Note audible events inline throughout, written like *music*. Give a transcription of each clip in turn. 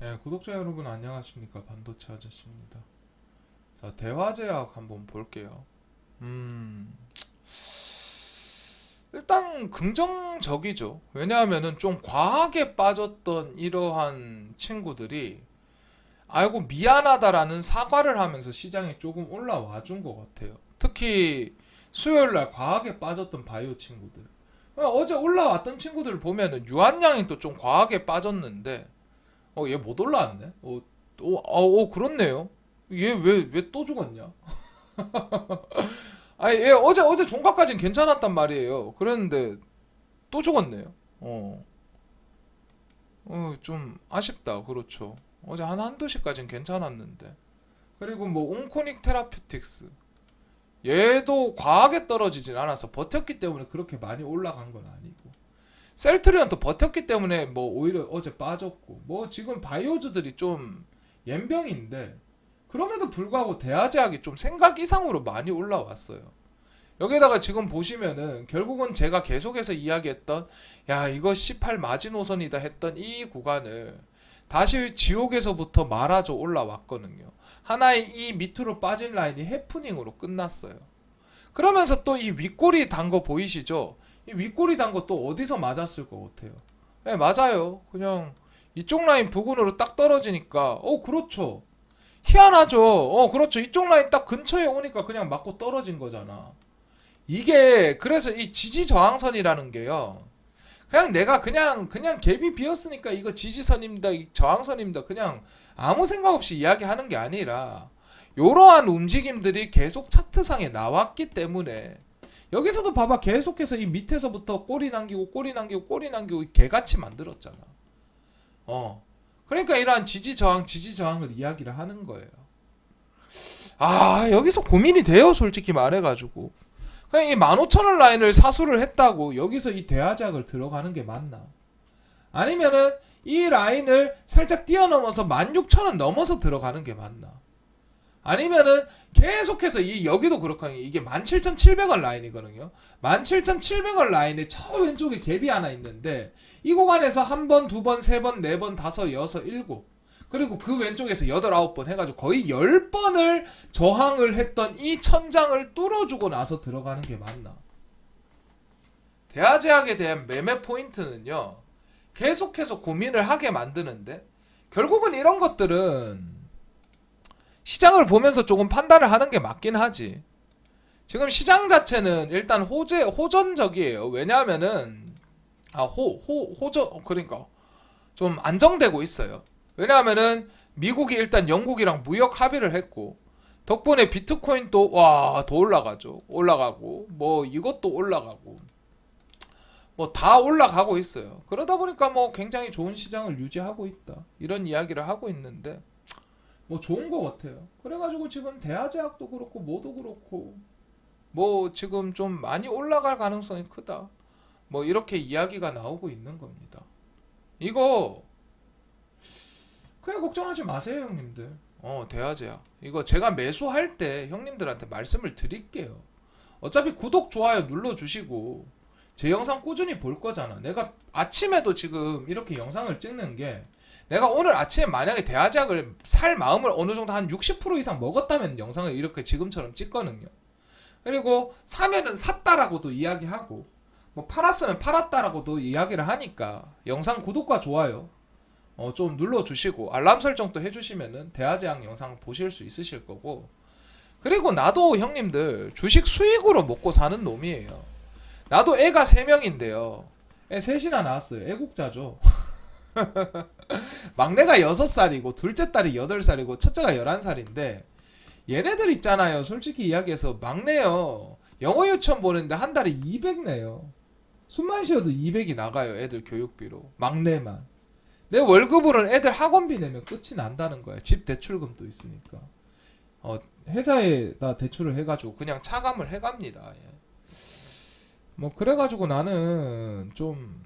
네, 구독자 여러분 안녕하십니까 반도체 아저씨입니다. 자 대화제약 한번 볼게요. 음 일단 긍정적이죠. 왜냐하면은 좀 과하게 빠졌던 이러한 친구들이 아이고 미안하다라는 사과를 하면서 시장에 조금 올라와 준 것 같아요. 특히 수요일 날 과하게 빠졌던 바이오 친구들. 어제 올라왔던 친구들 보면은 유한양이 또 좀 과하게 빠졌는데 어, 얘 못 올라왔네. 어, 어, 어, 어, 그렇네요. 얘 왜, 왜 또 죽었냐? *laughs* 아니, 얘 어제, 어제 종가까진 괜찮았단 말이에요. 그랬는데, 또 죽었네요. 어. 어, 좀 아쉽다. 그렇죠. 어제 한 한두 시까진 괜찮았는데. 그리고 뭐, 옹코닉 테라피틱스. 얘도 과하게 떨어지진 않아서 버텼기 때문에 그렇게 많이 올라간 건 아니고. 셀트리온도 버텼기 때문에 뭐 오히려 어제 빠졌고 뭐 지금 바이오즈들이 좀 연병인데 그럼에도 불구하고 대화제약이 좀 생각 이상으로 많이 올라왔어요. 여기다가 지금 보시면은 결국은 제가 계속해서 이야기했던 야 이거 18 마지노선이다 했던 이 구간을 다시 지옥에서부터 말아줘 올라왔거든요. 하나의 이 밑으로 빠진 라인이 해프닝으로 끝났어요. 그러면서 또 이 윗꼬리 단거 보이시죠? 이 윗꼬리 단 것도 어디서 맞았을 것 같아요. 네, 맞아요. 그냥 이쪽 라인 부근으로 딱 떨어지니까 어 그렇죠. 희한하죠. 어 그렇죠. 이쪽 라인 딱 근처에 오니까 그냥 맞고 떨어진 거잖아. 이게 그래서 이 지지 저항선이라는 게요. 그냥 내가 그냥 그냥 갭이 비었으니까 이거 지지선입니다. 이 저항선입니다. 그냥 아무 생각 없이 이야기하는 게 아니라 이러한 움직임들이 계속 차트상에 나왔기 때문에 여기서도 봐봐 계속해서 이 밑에서부터 꼬리 남기고 꼬리 남기고 꼬리 남기고 개같이 만들었잖아. 어. 그러니까 이러한 지지 저항 지지 저항을 이야기를 하는 거예요. 아 여기서 고민이 돼요 솔직히 말해가지고 그냥 이 15,000원 라인을 사수를 했다고 여기서 이 대하작을 들어가는 게 맞나? 아니면은 이 라인을 살짝 뛰어넘어서 16,000원 넘어서 들어가는 게 맞나? 아니면은 계속해서 이 여기도 그렇거든요. 이게 17,700원 라인이거든요. 17,700원 라인에 저 왼쪽에 갭이 하나 있는데 이 구간에서 한 번, 두 번, 세 번, 네 번, 다섯, 여섯, 일곱 그리고 그 왼쪽에서 여덟, 아홉 번 해가지고 거의 열 번을 저항을 했던 이 천장을 뚫어주고 나서 들어가는 게 맞나? 대화제약에 대한 매매 포인트는요. 계속해서 고민을 하게 만드는데 결국은 이런 것들은 시장을 보면서 조금 판단을 하는 게 맞긴 하지. 지금 시장 자체는 일단 호재 호전적이에요. 왜냐하면은 아호호 호전 그러니까 좀 안정되고 있어요. 왜냐하면은 미국이 일단 영국이랑 무역 합의를 했고 덕분에 비트코인도 와더 올라가죠. 올라가고 뭐 이것도 올라가고 뭐 다 올라가고 있어요. 그러다 보니까 뭐 굉장히 좋은 시장을 유지하고 있다. 이런 이야기를 하고 있는데 뭐 좋은 것 같아요. 그래가지고 지금 대하제약도 그렇고 뭐도 그렇고 뭐 지금 좀 많이 올라갈 가능성이 크다. 뭐 이렇게 이야기가 나오고 있는 겁니다. 이거 그냥 걱정하지 마세요, 형님들. 어, 대하제약. 이거 제가 매수할 때 형님들한테 말씀을 드릴게요. 어차피 구독, 좋아요 눌러주시고 제 영상 꾸준히 볼 거잖아. 내가 아침에도 지금 이렇게 영상을 찍는 게 내가 오늘 아침에 만약에 대하작을 살 마음을 어느 정도 한 60% 이상 먹었다면 영상을 이렇게 지금처럼 찍거든요. 그리고 사면은 샀다라고도 이야기하고 뭐 팔았으면 팔았다라고도 이야기를 하니까 영상 구독과 좋아요 어, 좀 눌러주시고 알람 설정도 해주시면은 대하제약 영상 보실 수 있으실 거고 그리고 나도 형님들 주식 수익으로 먹고 사는 놈이에요. 나도 애가 3명인데요. 애 셋이나 낳았어요. 애국자죠. *laughs* 막내가 6살이고 둘째 딸이 8살이고 첫째가 11살인데 얘네들 있잖아요. 솔직히 이야기해서 막내요. 영어 유치원 보는데 한 달에 200 내요. 숨만 쉬어도 200이 나가요. 애들 교육비로. 막내만. 내 월급으로는 애들 학원비 내면 끝이 난다는 거야. 집 대출금도 있으니까. 어, 회사에다 대출을 해가지고 그냥 차감을 해갑니다. 예. 뭐 그래가지고 나는 좀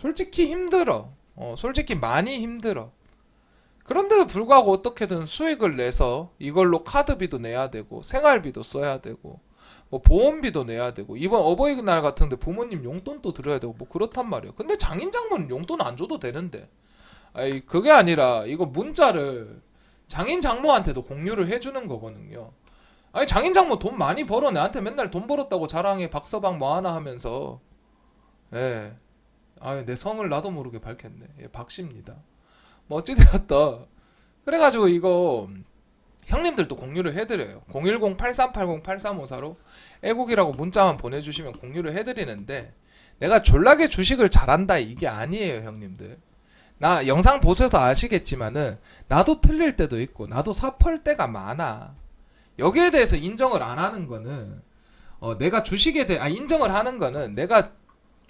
솔직히 힘들어. 어, 솔직히 많이 힘들어. 그런데도 불구하고 어떻게든 수익을 내서 이걸로 카드비도 내야 되고 생활비도 써야 되고 뭐 보험비도 내야 되고 이번 어버이날 같은데 부모님 용돈도 드려야 되고 뭐 그렇단 말이에요. 근데 장인 장모는 용돈 안 줘도 되는데 아니 그게 아니라 이거 문자를 장인 장모한테도 공유를 해주는 거거든요. 아니 장인 장모 돈 많이 벌어 나한테 맨날 돈 벌었다고 자랑해 박서방 뭐 하나 하면서 예. 아 내 성을 나도 모르게 밝혔네. 예, 박씨입니다. 뭐 어찌되었다. 그래가지고 이거 형님들도 공유를 해드려요. 010-8380-8354로 애국이라고 문자만 보내주시면 공유를 해드리는데 내가 졸라게 주식을 잘한다 이게 아니에요 형님들. 나 영상 보셔서 아시겠지만은 나도 틀릴 때도 있고 나도 사펄 때가 많아. 여기에 대해서 인정을 안 하는 거는 어, 내가 주식에 대해 아 인정을 하는 거는 내가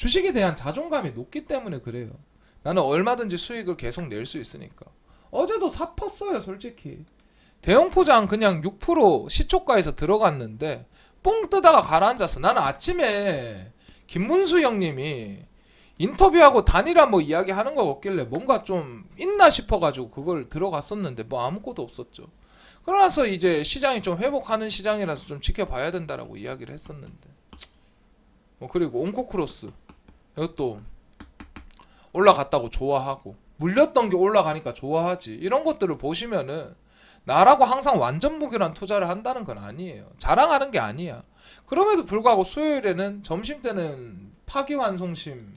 주식에 대한 자존감이 높기 때문에 그래요. 나는 얼마든지 수익을 계속 낼 수 있으니까. 어제도 사펐어요 솔직히. 대형 포장 그냥 6% 시초가에서 들어갔는데 뽕 뜨다가 가라앉았어. 나는 아침에 김문수 형님이 인터뷰하고 단일화 뭐 이야기하는 거 없길래 뭔가 좀 있나 싶어가지고 그걸 들어갔었는데 뭐 아무것도 없었죠. 그러나서 이제 시장이 좀 회복하는 시장이라서 좀 지켜봐야 된다라고 이야기를 했었는데. 뭐 그리고 온코크로스 이것도 올라갔다고 좋아하고 물렸던 게 올라가니까 좋아하지 이런 것들을 보시면은 나라고 항상 완전 무결한 투자를 한다는 건 아니에요. 자랑하는 게 아니야. 그럼에도 불구하고 수요일에는 점심 때는 파기환송심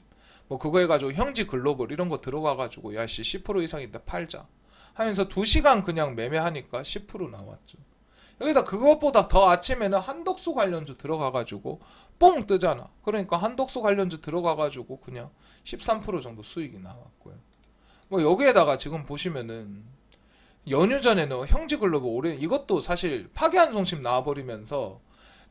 뭐 그거 해가지고 형지 글로벌 이런 거 들어가가지고 야씨 10% 이상인데 팔자 하면서 2시간 그냥 매매하니까 10% 나왔죠. 여기다 그것보다 더 아침에는 한덕수 관련주 들어가가지고 뽕 뜨잖아. 그러니까 한덕수 관련주 들어가가지고 그냥 13% 정도 수익이 나왔고요. 뭐 여기에다가 지금 보시면은 연휴 전에는 형지글로벌 올해 이것도 사실 파기환송심 나와버리면서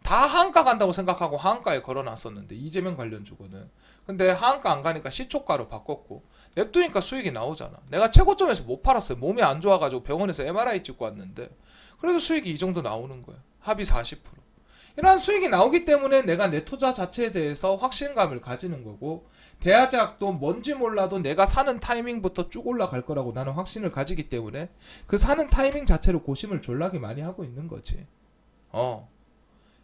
다 하한가 간다고 생각하고 하한가에 걸어놨었는데 이재명 관련 주고는. 근데 하한가 안 가니까 시초가로 바꿨고 냅두니까 수익이 나오잖아. 내가 최고점에서 못 팔았어요. 몸이 안 좋아가지고 병원에서 MRI 찍고 왔는데 그래도 수익이 이 정도 나오는 거야 합이 40% 이러한 수익이 나오기 때문에 내가 내 투자 자체에 대해서 확신감을 가지는 거고 대하작도 뭔지 몰라도 내가 사는 타이밍부터 쭉 올라갈 거라고 나는 확신을 가지기 때문에 그 사는 타이밍 자체로 고심을 졸라게 많이 하고 있는 거지. 어.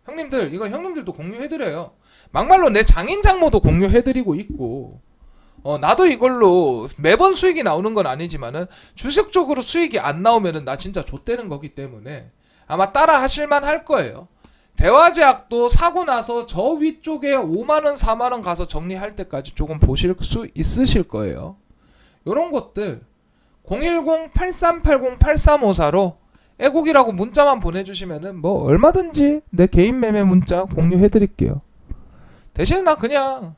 형님들, 이거 형님들도 공유해드려요. 막말로 내 장인 장모도 공유해드리고 있고, 어, 나도 이걸로 매번 수익이 나오는 건 아니지만은 주식적으로 수익이 안 나오면은 나 진짜 좆되는 거기 때문에 아마 따라 하실만 할 거예요. 대화제약도 사고 나서 저 위쪽에 5만원, 4만원 가서 정리할 때까지 조금 보실 수 있으실 거예요. 요런 것들 010-8380-8354로 애국이라고 문자만 보내주시면은 뭐 얼마든지 내 개인 매매 문자 공유해드릴게요. 대신 나 그냥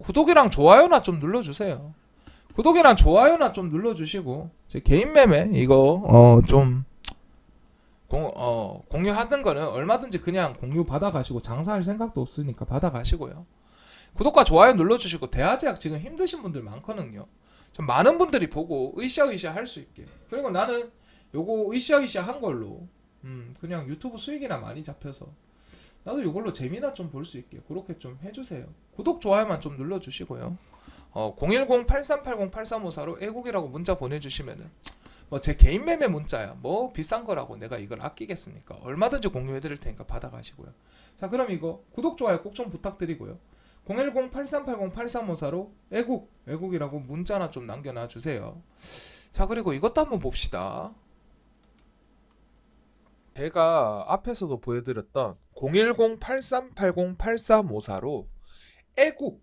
구독이랑 좋아요나 좀 눌러주세요. 구독이랑 좋아요나 좀 눌러주시고 제 개인 매매 이거 어좀 공, 어, 공유하는 거는 얼마든지 그냥 공유 받아가시고 장사할 생각도 없으니까 받아가시고요. 구독과 좋아요 눌러주시고 대화제약 지금 힘드신 분들 많거든요. 좀 많은 분들이 보고 으쌰으쌰 할 수 있게. 그리고 나는 요거 으쌰으쌰 한 걸로 음, 그냥 유튜브 수익이나 많이 잡혀서 나도 요걸로 재미나 좀 볼 수 있게 그렇게 좀 해주세요. 구독 좋아요만 좀 눌러주시고요. 어, 010-8380-8354로 애국이라고 문자 보내주시면은 뭐 제 개인 매매 문자야. 뭐 비싼 거라고 내가 이걸 아끼겠습니까? 얼마든지 공유해 드릴 테니까 받아가시고요. 자, 그럼 이거 구독 좋아요 꼭 좀 부탁드리고요. 010-8380-8354로 애국 애국이라고 문자나 좀 남겨놔 주세요. 자, 그리고 이것도 한번 봅시다. 제가 앞에서도 보여드렸던 010-8380-8354로 애국